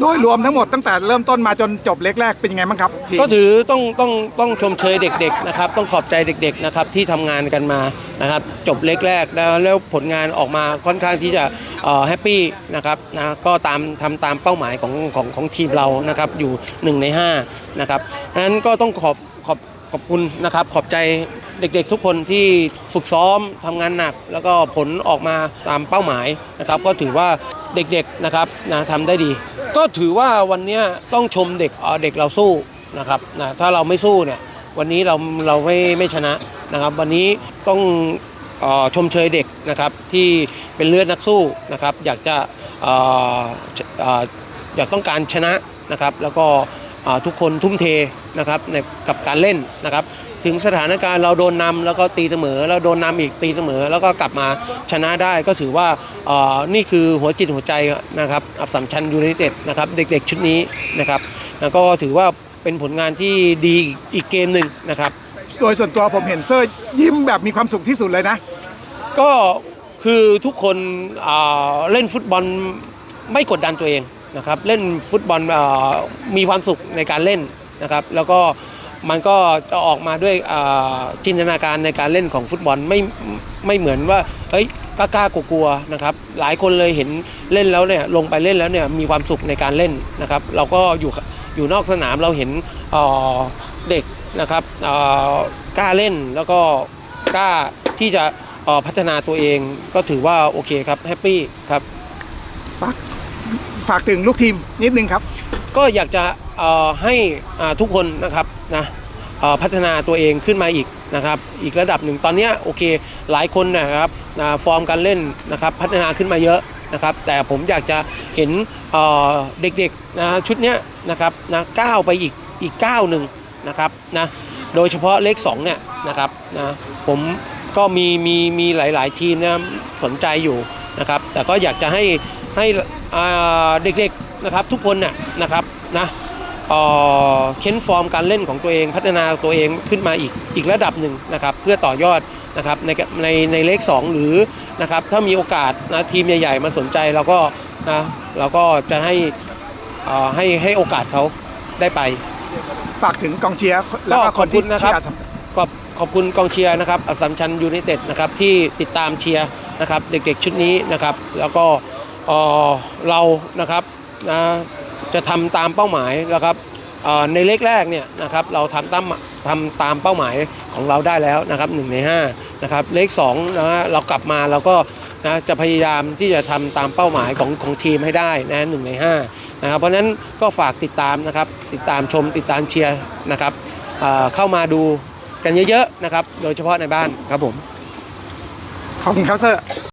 โดยรวมทั้งหมดตั้งแต่เริ่มต้นมาจนจบเล็กแรกเป็นยังไงบ้างครับทีม ก็ถือต้องต้องต้องชมเชยเด็กๆนะครับต้องขอบใจเด็กๆนะครับที่ทำงานกันมานะครับจบเล็กแรกแล้วแล้วผลงานออกมาค่อนข้างที่จะแฮปปี้นะครับนะก็ตามทำตามเป้าหมายของของของทีมเรานะครับอยู่ 1 ใน5นะครับนั้นก็ต้องขอบขอบ ขอบคุณนะครับขอบใจเด็กๆ ทุกคนที่ฝึกซ้อมทำงานหนัก แล้วก็ผลออกมาตามเป้าหมายนะครับก็ถือว่าเด็กๆนะครับนะทำได้ดี ก็ถือว่าวันนี้ต้องชมเด็กเเด็กเราสู้นะครับนะถ้าเราไม่สู้เนี่ยวันนี้เราเราไม่ไม่ชนะนะครับ วันนี้ต้องออชมเชยเด็กนะครับที่เป็นเลือดนักสู้นะครับ อยากจะอออยากต้องการชนะนะครับ แล้วก็ ทุกคนทุ่มเทนะครับในกับการเล่นนะครับ ถึงสถานการณ์เราโดนนำแล้วก็ตีเสมอ แล้วโดนนำอีกตีเสมอ แล้วก็กลับมาชนะได้ก็ถือว่าเอ่อนี่คือหัวจิตหัวใจนะครับอับสัมชัญยูไนเต็ดนะครับเด็กๆชุดนี้นะครับแล้วก็ถือว่าเป็นผลงานที่ดีอีกเกมหนึ่งนะครับ โดยส่วนตัวผมเห็นเซอร์ยิ้มแบบมีความสุขที่สุดเลยนะ ก็คือทุกคนอ่าเล่นฟุตบอลไม่กดดันตัวเอง นะครับเล่นฟุตบอลมีความสุขในการเล่นนะครับ แล้วก็มันก็จะออกมาด้วยจินตนาการในการเล่นของฟุตบอลไม่ไม่เหมือนว่าเฮ้ยกล้ากลัวๆนะครับ หลายคนเลยเห็นเล่นแล้วเนี่ยลงไปเล่นแล้วเนี่ยมีความสุขในการเล่นนะครับ เราก็อยู่อยู่นอกสนามเราเห็นเด็กนะครับกล้าเล่นแล้วก็กล้าที่จะพัฒนาตัวเองก็ถือว่าโอเคครับแฮปปี้ครับ ฝากถึงลูกทีมนิดนึงครับ ก็อยากจะให้ทุกคนนะครับนะพัฒนาตัวเองขึ้นมาอีกนะครับอีกระดับหนึ่งตอนนี้โอเคหลายคนนะครับฟอร์มการเล่นนะครับพัฒนาขึ้นมาเยอะนะครับแต่ผมอยากจะเห็นเด็กๆนะชุดนี้นะครับนะก้าวไปอีกอีกก้าวหนึ่งนะครับนะโดยเฉพาะเลข2เนี่ยนะครับนะผมก็มีมีมีหลายๆทีมนะสนใจอยู่นะครับแต่ก็อยากจะให้ ให้อ่าเด็กๆนะครับทุกคนน่ะนะครับนะเอ่อเค้นฟอร์มการเล่นของตัวเองพัฒนาตัวเองขึ้นมาอีกอีกระดับหนึ่งนะครับเพื่อต่อยอดนะครับในในในเลข2 หรือนะครับถ้ามีโอกาสนะทีมใหญ่ ๆ มาสนใจเราก็นะเราก็จะให้เอ่อให้ให้โอกาสเขาได้ไป ฝากถึงกองเชียร์แล้วก็คนที่ขอบคุณนะครับเชียร์สำขอบขอบคุณกองเชียร์นะครับอัสสัมชัญยูไนเต็ดนะครับที่ติดตามเชียร์นะครับเด็กๆชุดนี้นะครับแล้วก็ เรานะครับนะจะทำตามเป้าหมายนะครับในเลขแรกเนี่ยนะครับเราทำตามทำตามเป้าหมายของเราได้แล้วนะครับหนึ่งใน5นะครับเลข2นะฮะเรากลับมาเราก็นะจะพยายามที่จะทำตามเป้าหมายของของทีมให้ได้นะหนึ่งใน5นะครับเพราะฉะนั้นก็ฝากติดตามนะครับติดตามชมติดตามเชียร์นะครับเเข้ามาดูกันเยอะๆนะครับโดยเฉพาะในบ้านครับผมขอบคุณครับเซอร์